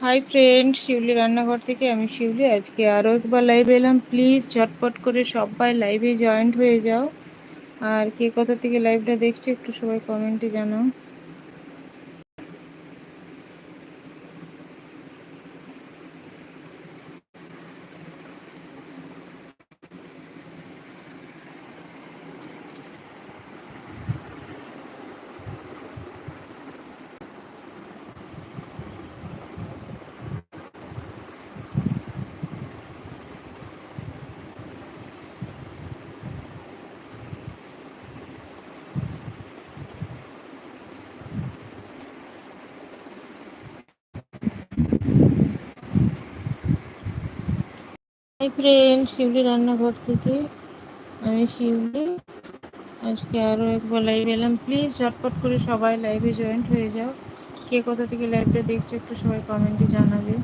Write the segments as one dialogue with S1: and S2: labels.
S1: Hi friend শিউলি রান্নাঘর থেকে আমি শিউলি। আজকে আরও একবার লাইভে এলাম। প্লিজ ঝটপট করে সবাই লাইভে জয়েন্ট হয়ে যাও। আর কে কোথা থেকে লাইভটা দেখছ একটু সবাই কমেন্টে জানাও। হাই ফ্রেন্ড শিউলি রান্নাঘর থেকে আমি শিউলি। আজকে আরও একবার লাইভ এলাম। প্লিজ ঝটপট করে সবাই লাইভে জয়েন্ট হয়ে যাও। কে কোথা থেকে লাইভটা দেখছ, একটু সবাই কমেন্টে জানাবে।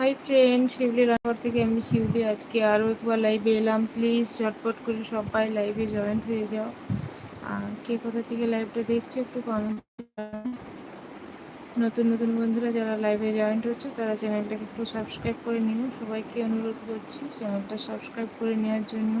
S1: হাই ফ্রেন্ড শিউলি রান্নাঘর থেকে আমি শিউলি আজকে আরও একবার লাইভে এলাম। প্লিজ ঝটপট করে সবাই লাইভে জয়েন্ট হয়ে যাও। আর কে কোথা থেকে লাইভটা দেখছ একটু কমেন্ট নতুন নতুন বন্ধুরা যারা লাইভে জয়েন্ট হচ্ছে, তারা চ্যানেলটাকে একটু সাবস্ক্রাইব করে নিও। সবাইকে অনুরোধ করছি চ্যানেলটা সাবস্ক্রাইব করে নেওয়ার জন্য।